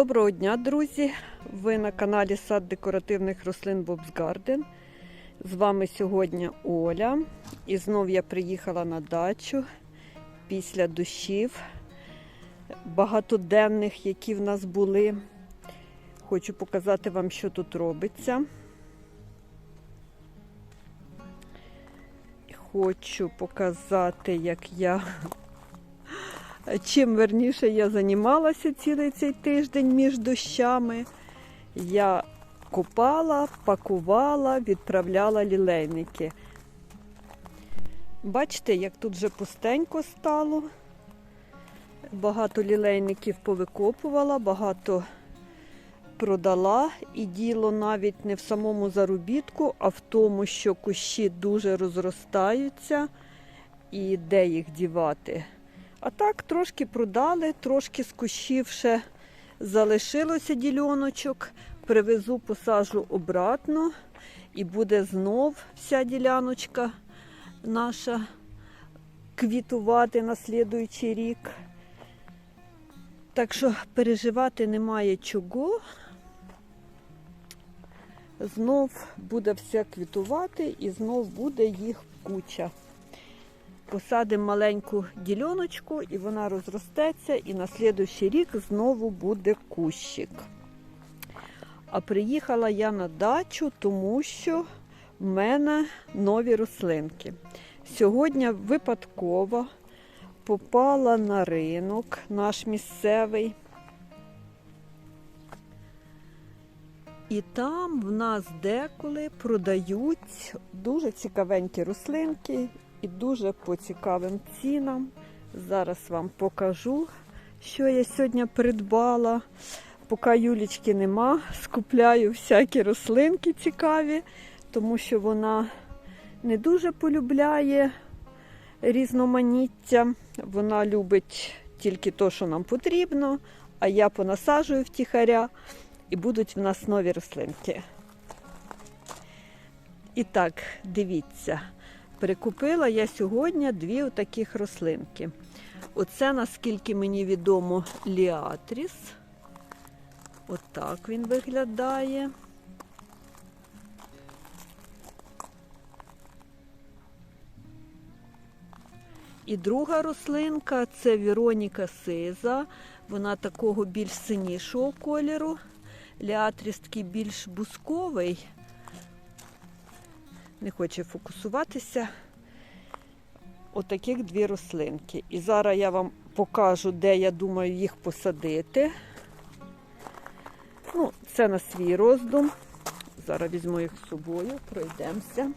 Доброго дня, друзі! Ви на каналі Сад декоративних рослин Bob's Garden. З вами сьогодні Оля. І знов я приїхала на дачу після дощів багатоденних, які в нас були. Хочу показати вам, що тут робиться. Хочу показати, як я Чим верніше я займалася цілий цей тиждень між дощами. Я копала, пакувала, відправляла лілейники. Бачите, як тут вже пустенько стало. Багато лілейників повикопувала, багато продала. І діло навіть не в самому заробітку, а в тому, що кущі дуже розростаються і де їх дівати. А так трошки продали, трошки з кущів ще залишилося діляночок. Привезу, посажу обратно і буде знов вся діляночка наша квітувати на слідуючий рік. Так що переживати немає чого. Знов буде все квітувати і знов буде їх куча. Посадимо маленьку діляночку і вона розростеться, і на слідуючий рік знову буде кущик. А приїхала я на дачу, тому що в мене нові рослинки. Сьогодні випадково попала на ринок наш місцевий. І там в нас деколи продають дуже цікавенькі рослинки і дуже по цікавим цінам. Зараз вам покажу, що я сьогодні придбала. Поки Юлічки нема, скупляю всякі рослинки цікаві, тому що вона не дуже полюбляє різноманіття. Вона любить тільки те, що нам потрібно, а я понасаджую втіхаря і будуть в нас нові рослинки. І так, дивіться. Прикупила я сьогодні дві отаких рослинки. Оце, наскільки мені відомо, ліатріс. Отак він виглядає. І друга рослинка це Віроніка Сиза. Вона такого більш синішого кольору. Ліатріс такий більш бусковий не хоче фокусуватися. Отаких дві рослинки. І зараз я вам покажу, де я думаю їх посадити. Ну, Це на свій роздум. Зараз візьму їх з собою, пройдемося.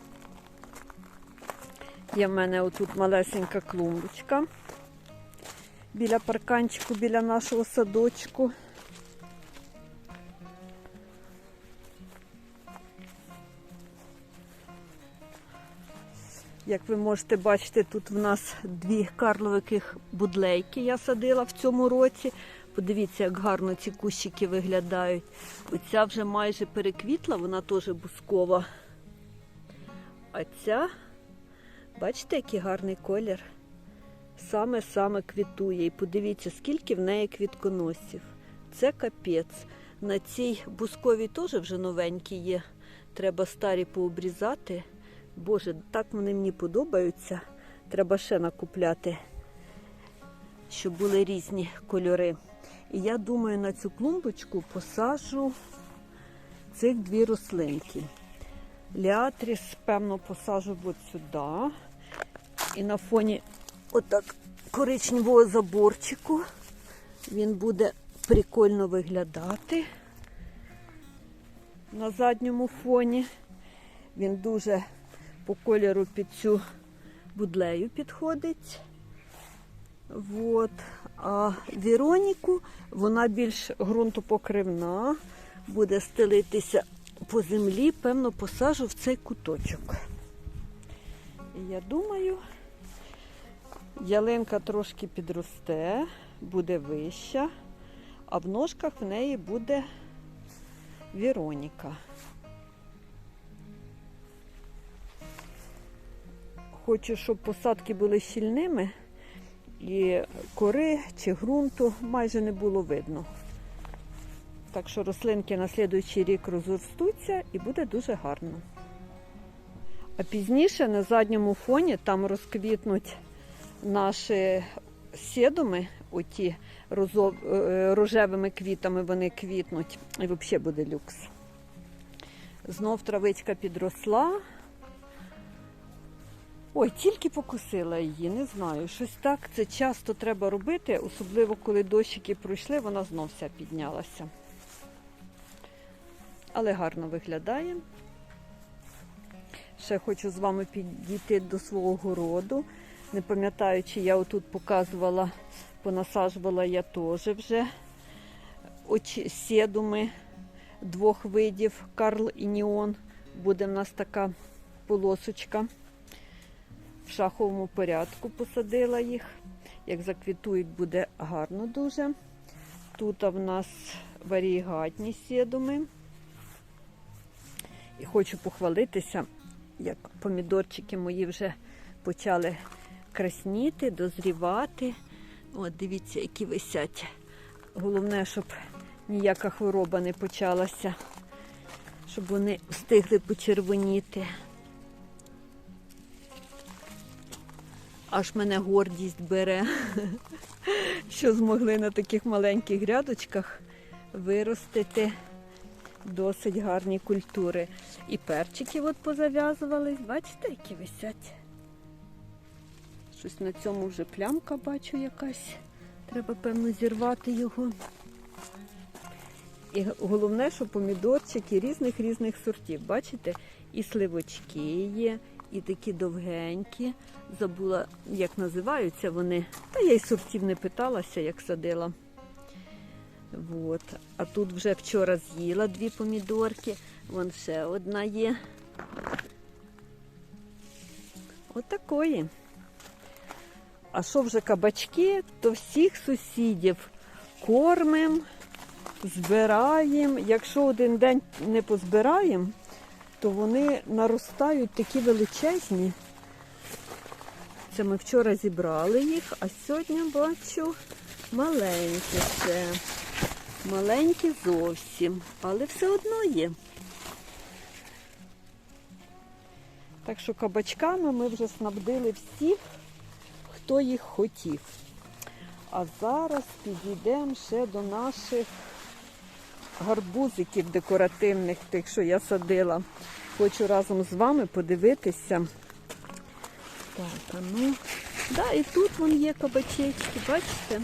Є в мене отут малесенька клумбочка біля парканчику, біля нашого садочку. Як ви можете бачити, тут в нас дві карловиких будлейки я садила в цьому році. Подивіться, як гарно ці кущики виглядають. Оця вже майже переквітла, вона теж бускова. А ця, бачите, який гарний колір. Саме-саме квітує. І подивіться, скільки в неї квітконосів. Це капець. На цій бусковій теж вже новенькі є. Треба старі пообрізати. Боже, так вони мені подобаються. Треба ще накупляти, щоб були різні кольори. І я думаю, на цю клумбочку посаджу цих дві рослинки. Ліатріс, певно, посаджу от сюди. І на фоні отак коричневого заборчику він буде прикольно виглядати на задньому фоні. Він дуже по кольору під цю будлею підходить. Вот. А Віроніку, вона більш ґрунтопокривна, буде стелитися по землі, певно, посажу в цей куточок. І я думаю, ялинка трошки підросте, буде вища, а в ножках в неї буде Віроніка. Хочу, щоб посадки були щільними і кори чи ґрунту майже не було видно. Так що рослинки на слідуючий рік розростуться і буде дуже гарно. А пізніше на задньому фоні там розквітнуть наші сідуми, оті розо- е, рожевими квітами вони квітнуть. І взагалі буде люкс. Знов травичка підросла. Ой, тільки покусила її, не знаю. Щось так це часто треба робити, особливо коли дощики пройшли, вона знов вся піднялася. Але гарно виглядає. Ще хочу з вами підійти до свого городу. Не пам'ятаю, чи я отут показувала, понасаджувала я теж вже очі сєдуми двох видів Карл і Ніон. Буде в нас така полосочка. В шаховому порядку посадила їх. Як заквітують, буде гарно дуже. Тут в нас варігатні сєдуми. І хочу похвалитися, як помідорчики мої вже почали красніти, дозрівати. От, дивіться, які висять. Головне, щоб ніяка хвороба не почалася, щоб вони встигли почервоніти. Аж мене гордість бере, що змогли на таких маленьких грядочках виростити досить гарні культури. І перчики от позав'язувались. Бачите, які висять? Щось на цьому вже плямка бачу якась. Треба, певно, зірвати його. І головне, що помідорчики різних різних сортів. Бачите, і сливочки є, і такі довгенькі. Забула, як називаються вони. Та я й сортів не питалася, як садила. Вот. А тут вже вчора з'їла дві помідорки. Вон ще одна є. Отакої. А що вже кабачки, то всіх сусідів кормимо, збираємо. Якщо один день не позбираємо, то вони наростають такі величезні. Це ми вчора зібрали їх, а сьогодні бачу маленькі ще. Маленькі зовсім, але все одно є. Так що кабачками ми вже снабдили всіх, хто їх хотів. А зараз підійдемо ще до наших гарбузиків декоративних, тих, що я садила. Хочу разом з вами подивитися. Так, а ну. Да, і тут вон є кабачечки, бачите?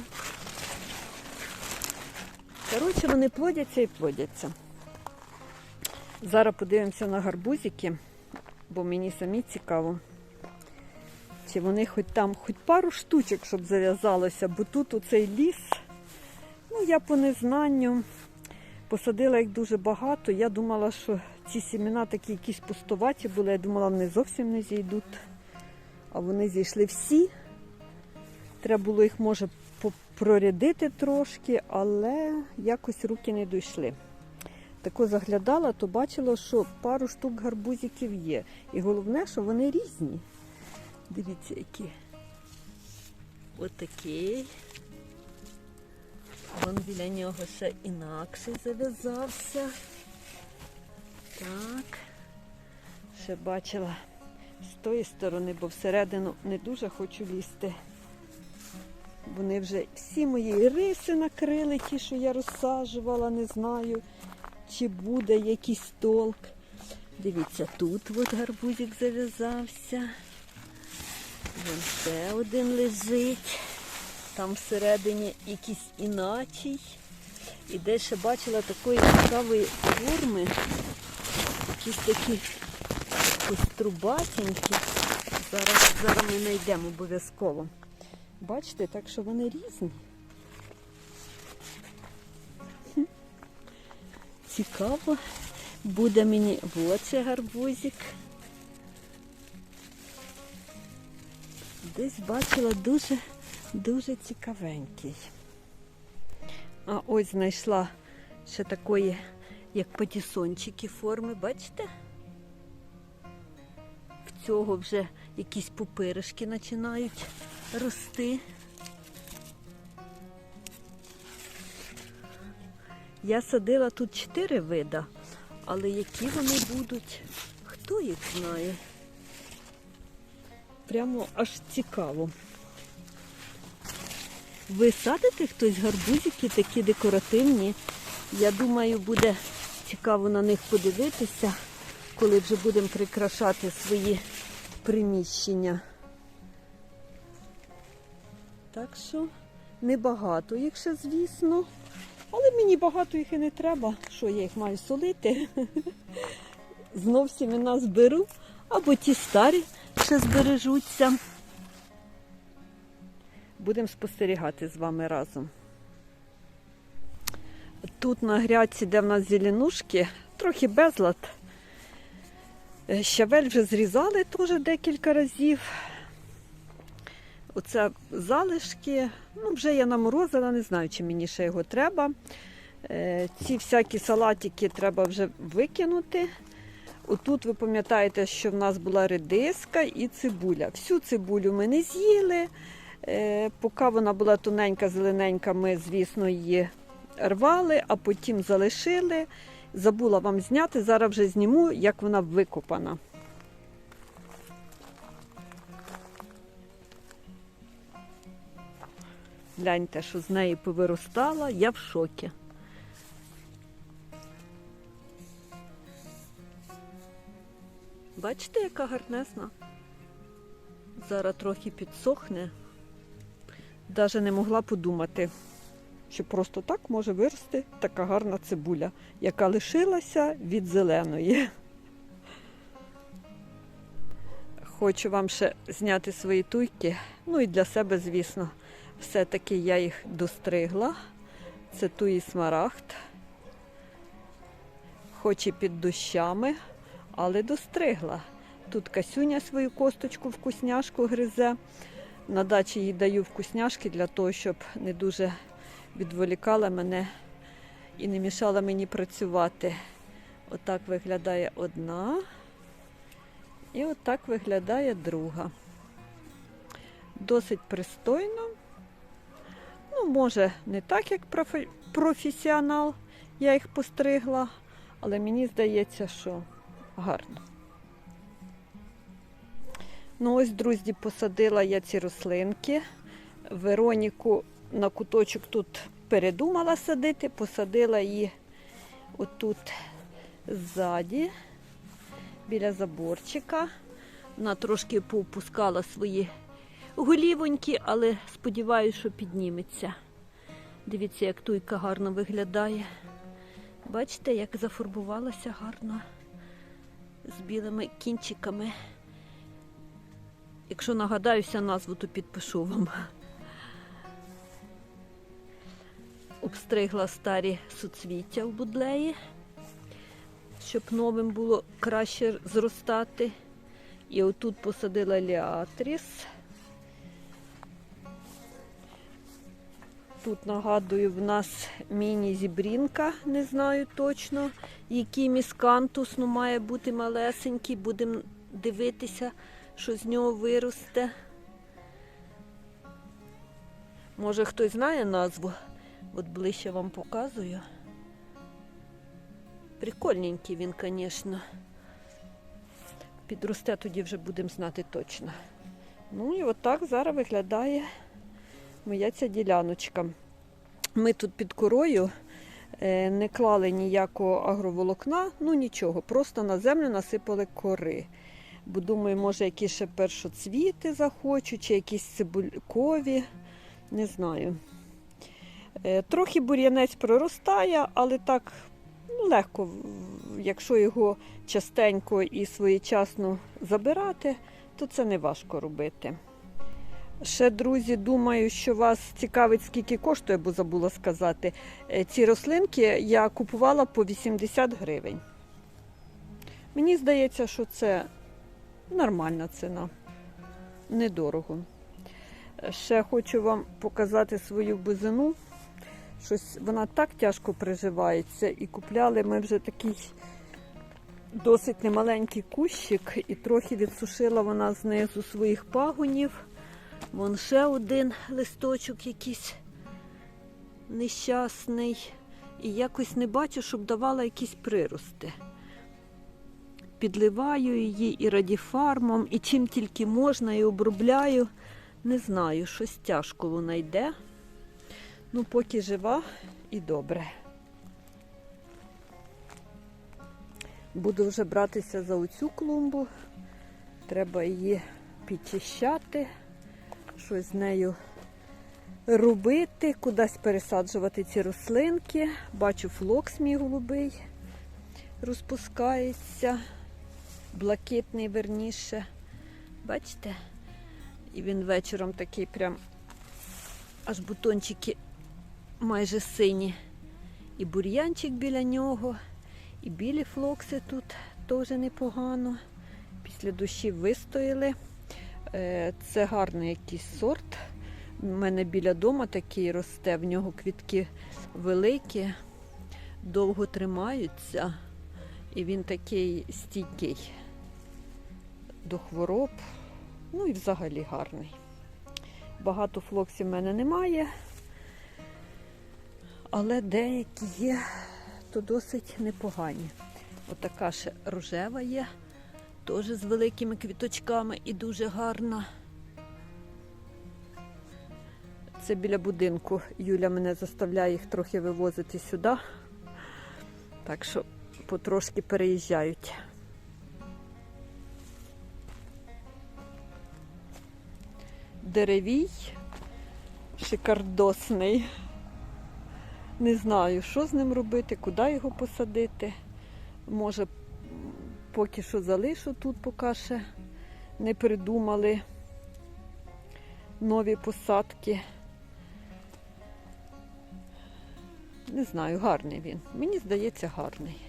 Коротше, вони плодяться і плодяться. Зараз подивимося на гарбузики, бо мені самі цікаво. Чи вони хоч там хоч пару штучок, щоб зав'язалося, бо тут оцей ліс, ну я по незнанню посадила їх дуже багато. Я думала, що ці сімена такі якісь пустуваті були. Я думала, вони зовсім не зійдуть. А вони зійшли всі. Треба було їх, може, прорядити трошки, але якось руки не дійшли. Тако заглядала, то бачила, що пару штук гарбузиків є. І головне, що вони різні. Дивіться, які. Отакий. Вон біля нього ще інакший зав'язався. Так. Ще бачила з тої сторони, бо всередину не дуже хочу лізти. Вони вже всі мої риси накрили, ті, що я розсаджувала, не знаю, чи буде якийсь толк. Дивіться, тут от гарбузик зав'язався. Вон ще один лежить. Там всередині якийсь іначий. І десь ще бачила такої цікавої форми. Якісь такі кострубатенькі. Зараз, зараз ми знайдемо обов'язково. Бачите, так що вони різні. Цікаво. Буде мені ще гарбузик. Десь бачила дуже, дуже цікавенький. А ось знайшла ще такої, як патісончики форми, бачите? В цього вже якісь пупиришки починають рости. Я садила тут чотири вида, але які вони будуть, хто їх знає. Прямо аж цікаво. Ви садите хтось гарбузики такі декоративні? Я думаю, буде цікаво на них подивитися, коли вже будемо прикрашати свої приміщення. Так що небагато їх ще, звісно. Але мені багато їх і не треба. Що я їх маю солити? Знов сімена зберу, або ті старі ще збережуться. Будемо спостерігати з вами разом. Тут на грядці, де в нас зеленушки, трохи безлад. Е, Щавель вже зрізали теж декілька разів. Оце залишки. Ну, вже я наморозила, не знаю, чи мені ще його треба. Е, Ці всякі салатики треба вже викинути. Отут ви пам'ятаєте, що в нас була редиска і цибуля. Всю цибулю ми не з'їли. Е, Поки вона була тоненька, зелененька, ми, звісно, її рвали, а потім залишили. Забула вам зняти, зараз вже зніму, як вона викопана. Гляньте, що з неї повиростала, я в шокі. Бачите, яка гарнесна? Зараз трохи підсохне. Даже не могла подумати, що просто так може вирости така гарна цибуля, яка лишилася від зеленої. Хочу вам ще зняти свої туйки. Ну і для себе, звісно, все-таки я їх достригла. Це туї смарагд. Хоч і під дощами, але достригла. Тут Касюня свою косточку вкусняшку гризе. На дачі їй даю вкусняшки для того, щоб не дуже відволікала мене і не мішала мені працювати. Отак виглядає одна. І отак виглядає друга. Досить пристойно. Ну, може, не так, як профі- професіонал, я їх постригла, але мені здається, що гарно. Ну, ось, друзі, посадила я ці рослинки. Вероніку на куточок тут передумала садити, посадила її отут ззаді, біля заборчика. Вона трошки поопускала свої голівоньки, але сподіваюся, що підніметься. Дивіться, як туйка гарно виглядає. Бачите, як зафарбувалася гарно з білими кінчиками. Якщо нагадаюся назву, то підпишу вам. Обстригла старі суцвіття в будлеї, щоб новим було краще зростати. І отут посадила ліатріс. Тут, нагадую, в нас міні-зібрінка, не знаю точно, який міскантус, ну має бути малесенький, будемо дивитися, що з нього виросте. Може хтось знає назву? От ближче вам показую. Прикольненький він, звісно. Підросте, тоді вже будемо знати точно. Ну і отак зараз виглядає моя ця діляночка. Ми тут під корою е, не клали ніякого агроволокна, ну нічого, просто на землю насипали кори. Бо думаю, може, якісь ще першоцвіти захочуть, чи якісь цибулькові, не знаю. Е, Трохи бур'янець проростає, але так ну, легко, якщо його частенько і своєчасно забирати, то це не важко робити. Ще, друзі, думаю, що вас цікавить, скільки коштує, бо забула сказати. Е, Ці рослинки я купувала по 80 гривень. Мені здається, що це нормальна ціна. Недорого. Ще хочу вам показати свою бузину. Щось вона так тяжко приживається. І купляли ми вже такий досить немаленький кущик, і трохи відсушила вона знизу своїх пагонів. Вон ще один листочок якийсь нещасний. і якось не бачу, щоб давала якісь прирости. Підливаю її і радіфармом, і чим тільки можна, і обробляю. Не знаю, щось тяжко вона йде. Ну, поки жива і добре. Буду вже братися за оцю клумбу. Треба її підчищати, щось з нею робити, кудись пересаджувати ці рослинки. Бачу, флокс мій голубий розпускається, блакитний верніше. Бачите? І він вечором такий прям аж бутончики майже сині. І бур'янчик біля нього, і білі флокси тут теж непогано. Після дощів вистояли. Е, Це гарний якийсь сорт. У мене біля дома такий росте, в нього квітки великі, довго тримаються, і він такий стійкий до хвороб. Ну і взагалі гарний. Багато флоксів в мене немає, але деякі є, то досить непогані. Отака ще рожева є, теж з великими квіточками і дуже гарна. Це біля будинку. Юля мене заставляє їх трохи вивозити сюди. Так що потрошки переїжджають. Деревій, шикардосний. Не знаю, що з ним робити, куди його посадити. Може, поки що залишу тут, поки ще не придумали нові посадки. Не знаю, гарний він. Мені здається, гарний.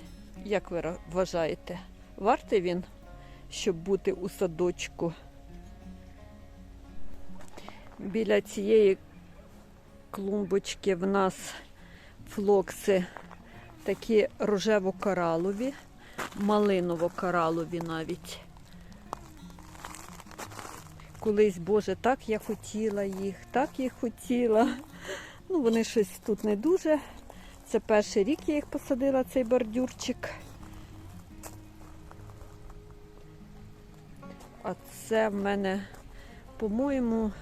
Як ви вважаєте, вартий він, щоб бути у садочку? Біля цієї клумбочки в нас флокси такі рожево-коралові, малиново-коралові навіть. Колись, Боже, так я хотіла їх, так я хотіла. Ну, вони щось тут не дуже. Це перший рік я їх посадила, цей бордюрчик. А це в мене, по-моєму,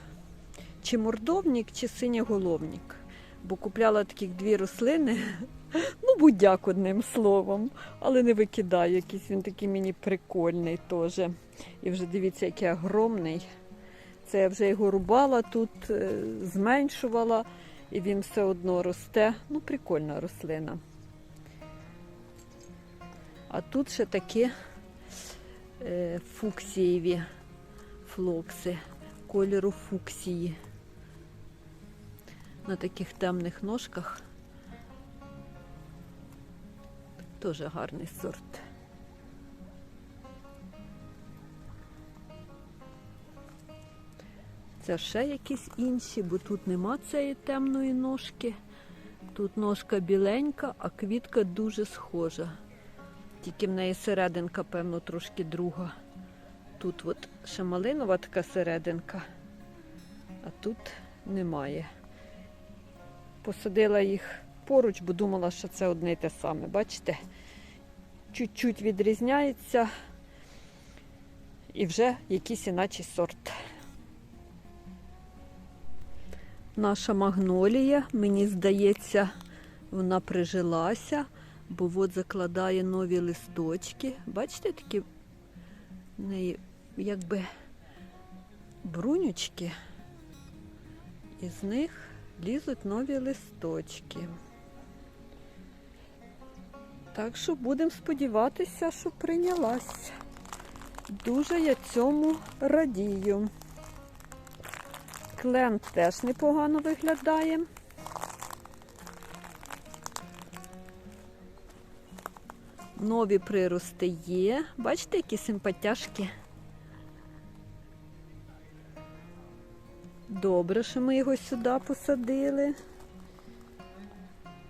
чи мордовник, чи синєголовник. Бо купляла таких дві рослини. Ну, будь-як одним словом, але не викидаю. Якийсь він такий мені прикольний теж. І вже дивіться, який огромний. Це я вже його рубала тут, е, зменшувала, і він все одно росте. Ну, прикольна рослина. А тут ще такі е, фуксієві флокси, кольору фуксії. На таких темних ножках. Теж гарний сорт. Це ще якісь інші, бо тут нема цієї темної ножки. Тут ножка біленька, а квітка дуже схожа. Тільки в неї серединка, певно, трошки друга. Тут от ще малинова така серединка, а тут немає. Посадила їх поруч, бо думала, що це одне й те саме. Бачите? Чуть-чуть відрізняється і вже якийсь іначий сорт. Наша магнолія, мені здається, вона прижилася, бо от закладає нові листочки. Бачите, такі в неї якби брунючки, і з них лізуть нові листочки. Так що будемо сподіватися, що прийнялась. Дуже я цьому радію. Клен теж непогано виглядає. Нові прирости є. Бачите, які симпатяшки? Добре, що ми його сюди посадили.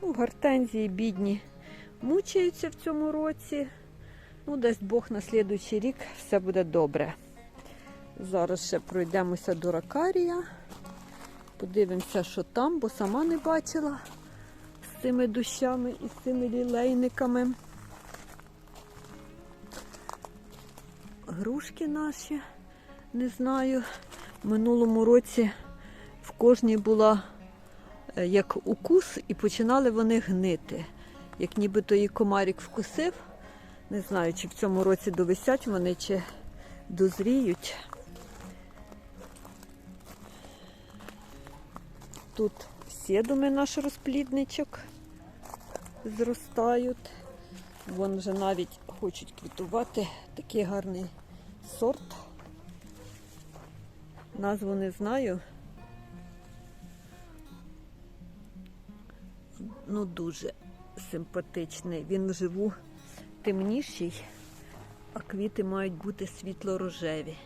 Ну, гортензії бідні мучаються в цьому році. Ну, дасть Бог на слідуючий рік все буде добре. Зараз ще пройдемося до ракарія. Подивимося, що там, бо сама не бачила з цими дощами і з цими лілейниками. Грушки наші, не знаю. Минулому році в кожній була е, як укус, і починали вони гнити. Як нібито її комарик вкусив. Не знаю, чи в цьому році довисять вони, чи дозріють. Тут сідуми наш розплідничок зростають. Вон вже навіть хочуть квітувати. Такий гарний сорт. Назву не знаю. Ну, дуже симпатичний. Він вживу темніший, а квіти мають бути світло-рожеві.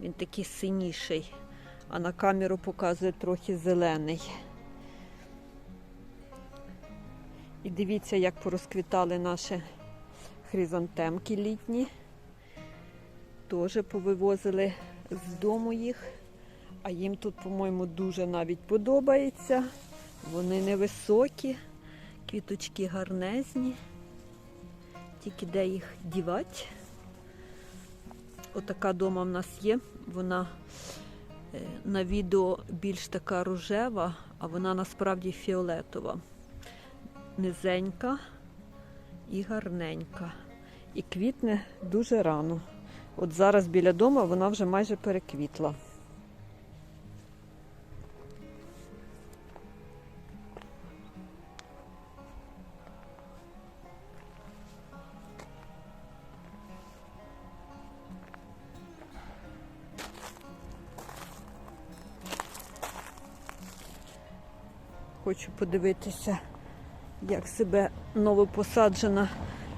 Він такий синіший, а на камеру показує трохи зелений. І дивіться, як порозквітали наші хризантемки літні. Теж повивозили з дому їх, а їм тут, по-моєму, дуже навіть подобається. Вони невисокі, квіточки гарнезні, тільки де їх дівати. Отака дома в нас є. Вона е, на відео більш така рожева, а вона насправді фіолетова. Низенька і гарненька. І квітне дуже рано. От зараз біля дому вона вже майже переквітла. Хочу подивитися, як себе новопосаджена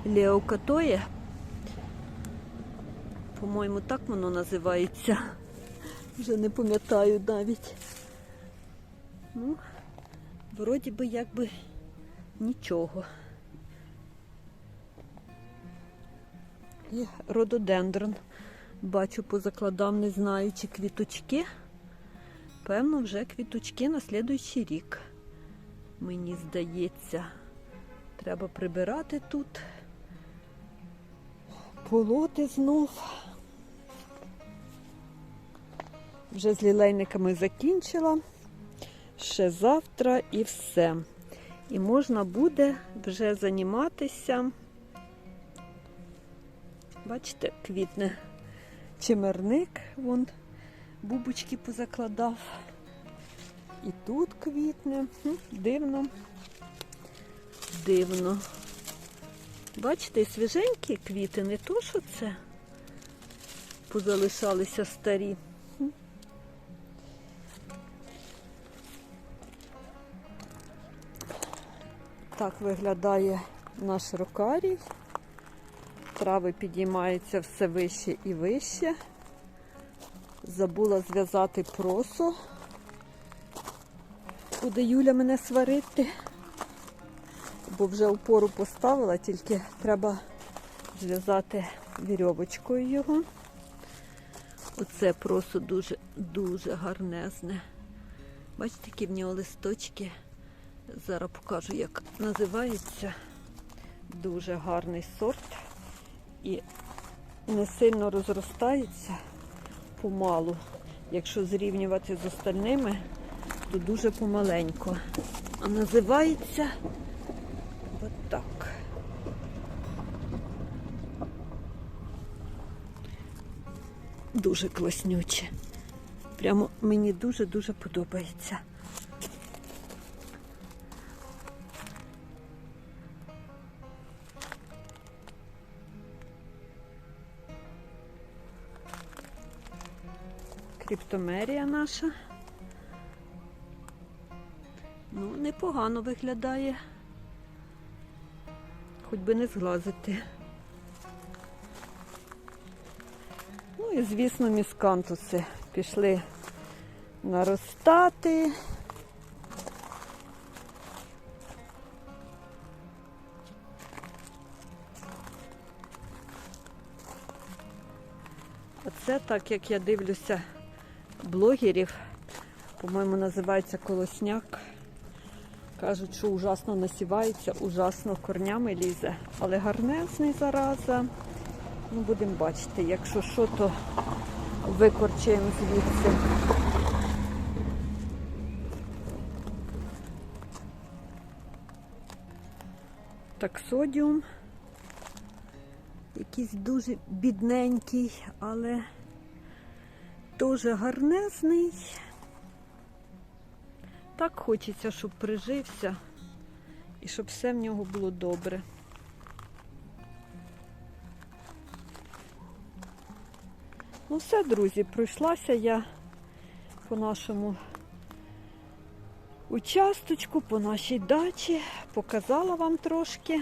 леокатоє. По-моєму, так воно називається. Вже не пам'ятаю навіть. Ну, вроді би якби нічого. І рододендрон. Бачу, позакладав, не знаю, чи квіточки. Певно, вже квіточки на слідуючий рік. Мені здається, треба прибирати тут, полоти знов. Вже з лілейниками закінчила. Ще завтра і все. І можна буде вже займатися. Бачите, квітне чимерник, вон бубочки позакладав. І тут квітне. Дивно. Дивно. Бачите, свіженькі квіти, не то, що це позалишалися старі. Так виглядає наш рокарій. Трави підіймаються все вище і вище. Забула зв'язати просо. Буде Юля мене сварити, бо вже опору поставила, тільки треба зв'язати вірьовочкою його. Оце просто дуже-дуже гарнезне. Бачите, які в нього листочки. Зараз покажу, як називається. Дуже гарний сорт. І не сильно розростається помалу. Якщо зрівнювати з остальними, то дуже помаленько. А називається отак. Дуже класнюче. Прямо мені дуже-дуже подобається. Криптомерія наша. Ну, непогано виглядає. Хоч би не зглазити. Ну і, звісно, міскантуси пішли наростати. Оце так, як я дивлюся блогерів, по-моєму, називається колосняк. Кажуть, що ужасно насівається, ужасно корнями лізе. Але гарнезний зараза. Ну, будемо бачити, якщо що, то викорчуємо звідси. Таксодіум. Якийсь дуже бідненький, але дуже гарнезний. Так хочеться, щоб прижився і щоб все в нього було добре. Ну все, друзі, пройшлася я по нашому участочку, по нашій дачі, показала вам трошки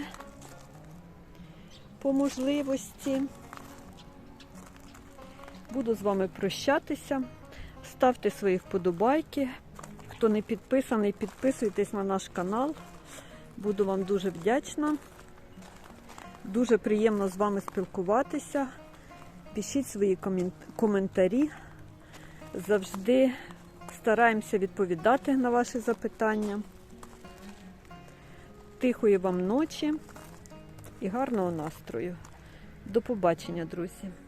по можливості. Буду з вами прощатися. Ставте свої вподобайки. Хто не підписаний, підписуйтесь на наш канал. Буду вам дуже вдячна. Дуже приємно з вами спілкуватися. Пишіть свої коментарі. Завжди стараємося відповідати на ваші запитання. Тихої вам ночі і гарного настрою. До побачення, друзі!